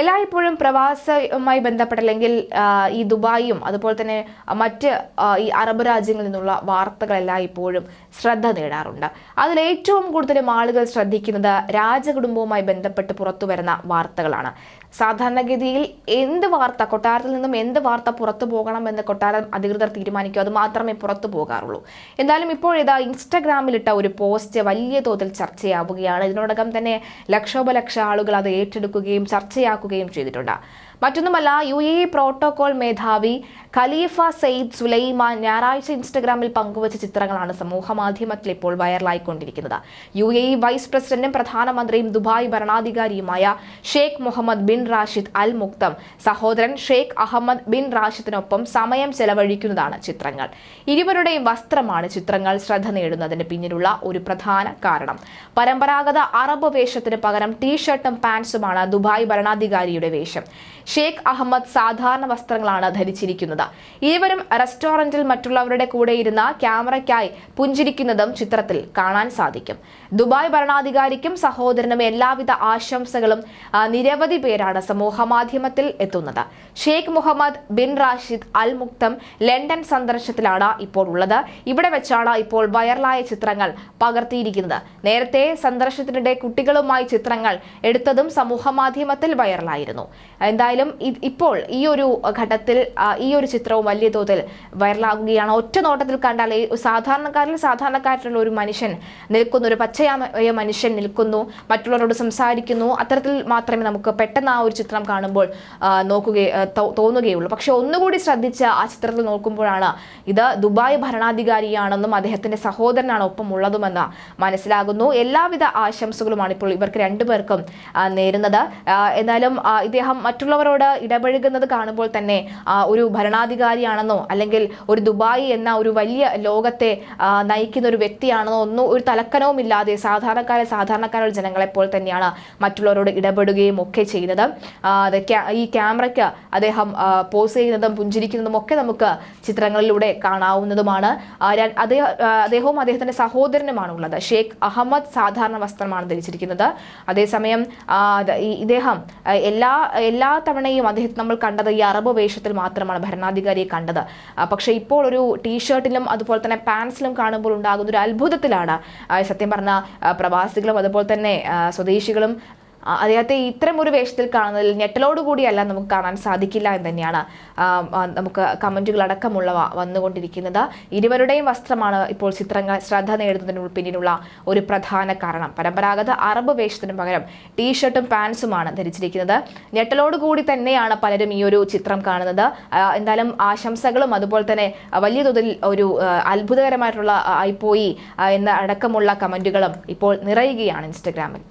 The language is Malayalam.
എല്ലായ്പ്പോഴും പ്രവാസമായി ബന്ധപ്പെട്ടല്ലെങ്കിൽ ഈ ദുബായും അതുപോലെ തന്നെ മറ്റ് ഈ അറബ് രാജ്യങ്ങളിൽ നിന്നുള്ള വാർത്തകൾ എല്ലായ്പ്പോഴും ശ്രദ്ധ നേടാറുണ്ട്. അതിൽ ഏറ്റവും കൂടുതലും ആളുകൾ ശ്രദ്ധിക്കുന്നത് രാജകുടുംബവുമായി ബന്ധപ്പെട്ട് പുറത്തു വരുന്ന വാർത്തകളാണ്. സാധാരണഗതിയിൽ എന്ത് വാർത്ത കൊട്ടാരത്തിൽ നിന്നും എന്ത് വാർത്ത പുറത്തു പോകണമെന്ന് കൊട്ടാരം അധികൃതർ തീരുമാനിക്കും അത് മാത്രമേ പുറത്തു പോകാറുള്ളൂ. എന്തായാലും ഇപ്പോൾ ഇതാ ഇൻസ്റ്റഗ്രാമിലിട്ട ഒരു പോസ്റ്റ് വലിയ തോതിൽ ചർച്ചയാവുകയാണ്. ഇതിനോടകം തന്നെ ലക്ഷോപലക്ഷ ആളുകൾ അത് ഏറ്റെടുക്കുകയും ചർച്ചയാക്കുകയും ചെയ്തിട്ടുണ്ട്. മറ്റൊന്നുമല്ല യു എ പ്രോട്ടോകോൾ മേധാവി ഖലീഫ സെയ്ദ് സുലൈമാൻ ഞായറാഴ്ച ഇൻസ്റ്റഗ്രാമിൽ പങ്കുവച്ച ചിത്രങ്ങളാണ് സമൂഹ മാധ്യമത്തിൽ ഇപ്പോൾ വൈറലായിക്കൊണ്ടിരിക്കുന്നത്. യു എ വൈസ് പ്രസിഡന്റും പ്രധാനമന്ത്രിയും Dubai ഭരണാധികാരിയുമായ Sheikh Mohammed bin Rashid Al Maktoum സഹോദരൻ ഷെയ്ഖ് അഹമ്മദ് ബിൻ റാഷിദിനൊപ്പം സമയം ചെലവഴിക്കുന്നതാണ് ചിത്രങ്ങൾ. ഇരുവരുടെയും വസ്ത്രമാണ് ചിത്രങ്ങൾ ശ്രദ്ധ നേടുന്നതിന് പിന്നിലുള്ള ഒരു പ്രധാന കാരണം. പരമ്പരാഗത അറബ് വേഷത്തിന് പകരം ടീഷർട്ടും പാൻസുമാണ് ദുബായ് ഭരണാധികാരിയുടെ വേഷം. ഷെയ്ഖ് അഹമ്മദ് സാധാരണ വസ്ത്രങ്ങളാണ് ധരിച്ചിരിക്കുന്നത്. ഇരുവരും റെസ്റ്റോറന്റിൽ മറ്റുള്ളവരുടെ കൂടെ ഇരുന്ന ക്യാമറയ്ക്കായി പുഞ്ചിരിക്കുന്നതും ചിത്രത്തിൽ കാണാൻ സാധിക്കും. ദുബായ് ഭരണാധികാരിക്കും സഹോദരനും എല്ലാവിധ ആശംസകളും നിരവധി പേരാണ് സമൂഹ മാധ്യമത്തിൽ എത്തുന്നത്. Sheikh Mohammed bin Rashid Al Maktoum London സന്ദർശനത്തിലാണ് ഇപ്പോൾ ഉള്ളത്. ഇവിടെ വെച്ചാണ് ഇപ്പോൾ വൈറലായ ചിത്രങ്ങൾ പകർത്തിയിരിക്കുന്നത്. നേരത്തെ സന്ദർശനത്തിനിടെ കുട്ടികളുമായി ചിത്രങ്ങൾ എടുത്തതും സമൂഹ മാധ്യമത്തിൽ വൈറലായിരുന്നു. എന്തായാലും ഇ- ഇപ്പോൾ ഈ ഒരു ഘട്ടത്തിൽ ഈ ഒരു ചിത്രവും വലിയ തോതിൽ വൈറലാകുകയാണ്. ഒറ്റ നോട്ടത്തിൽ കണ്ടാൽ സാധാരണക്കാരിൽ സാധാരണക്കാരിലുള്ള ഒരു മനുഷ്യൻ നിൽക്കുന്നു ഒരു പച്ചയായ മനുഷ്യൻ നിൽക്കുന്നു മറ്റുള്ളവരോട് സംസാരിക്കുന്നു. അത്തരത്തിൽ മാത്രമേ നമുക്ക് പെട്ടെന്ന് ആ ഒരു ചിത്രം കാണുമ്പോൾ നോക്കുകയെ തോന്നുകയുള്ളൂ. പക്ഷെ ഒന്നുകൂടി ശ്രദ്ധിച്ച് ആ ചിത്രത്തിൽ നോക്കുമ്പോഴാണ് ഇത് ദുബായ് ഭരണാധികാരിയാണെന്നും അദ്ദേഹത്തിന്റെ സഹോദരനാണ് ഒപ്പം ഉള്ളതുമെന്ന് മനസ്സിലാകുന്നു. എല്ലാവിധ ആശംസകളുമാണ് ഇപ്പോൾ ഇവർക്ക് രണ്ടുപേർക്കും നേരുന്നത്. എന്നാലും ഇദ്ദേഹം ഇദ്ദേഹം മറ്റുള്ളവരോട് ഇടപഴകുന്നത് കാണുമ്പോൾ തന്നെ ഒരു ഭരണാധികാരിയാണെന്നോ അല്ലെങ്കിൽ ഒരു ദുബായ് എന്ന ഒരു വലിയ ലോകത്തെ നയിക്കുന്ന ഒരു വ്യക്തിയാണെന്നോ ഒന്നും ഒരു തലക്കനവും ഇല്ലാതെ സാധാരണക്കാരെ സാധാരണക്കാരുടെ ജനങ്ങളെപ്പോൾ തന്നെയാണ് മറ്റുള്ളവരോട് ഇടപെടുകയും ഒക്കെ ചെയ്യുന്നത്. ഈ ക്യാമറയ്ക്ക് അദ്ദേഹം പോസ് ചെയ്യുന്നതും പുഞ്ചിരിക്കുന്നതും ഒക്കെ നമുക്ക് ചിത്രങ്ങളിലൂടെ കാണാവുന്നതുമാണ്. അദ്ദേഹം അദ്ദേഹവും അദ്ദേഹത്തിന്റെ സഹോദരനുമാണ് ഉള്ളത് ഷേഖ് അഹമ്മദ് സാധാരണ വസ്ത്രമാണ് ധരിച്ചിരിക്കുന്നത്. അതേസമയം ഇദ്ദേഹം എല്ലാ എല്ലാ തവണയും അദ്ദേഹത്തെ നമ്മൾ കണ്ടത് ഈ അറബ് വേഷത്തിൽ മാത്രമാണ് ഭരണാധികാരിയെ കണ്ടത്. പക്ഷേ ഇപ്പോൾ ഒരു ടീഷർട്ടിലും അതുപോലെ തന്നെ പാൻസിലും കാണുമ്പോൾ ഉണ്ടാകുന്ന ഒരു അത്ഭുതത്തിലാണ്. സത്യം പറഞ്ഞ പ്രവാസികളും അതുപോലെ തന്നെ സ്വദേശികളും അദ്ദേഹത്തെ ഇത്തരം ഒരു വേഷത്തിൽ കാണുന്നതിൽ ഞെട്ടലോടുകൂടിയല്ല നമുക്ക് കാണാൻ സാധിക്കില്ല എന്ന് തന്നെയാണ് നമുക്ക് കമന്റുകളടക്കമുള്ളവ വന്നുകൊണ്ടിരിക്കുന്നത്. ഇരുവരുടെയും വസ്ത്രമാണ് ഇപ്പോൾ ചിത്രങ്ങൾ ശ്രദ്ധ നേടുന്നതിന് പിന്നിലുള്ള ഒരു പ്രധാന കാരണം. പരമ്പരാഗത അറബ് വേഷത്തിന് പകരം ടീഷർട്ടും പാൻസുമാണ് ധരിച്ചിരിക്കുന്നത്. ഞെട്ടലോടുകൂടി തന്നെയാണ് പലരും ഈ ഒരു ചിത്രം കാണുന്നത്. എന്തായാലും ആശംസകളും അതുപോലെ തന്നെ വലിയ തോതിൽ ഒരു അത്ഭുതകരമായിട്ടുള്ള ആയിപ്പോയി എന്ന അടക്കമുള്ള കമന്റുകളും ഇപ്പോൾ നിറയുകയാണ് ഇൻസ്റ്റഗ്രാമിൽ.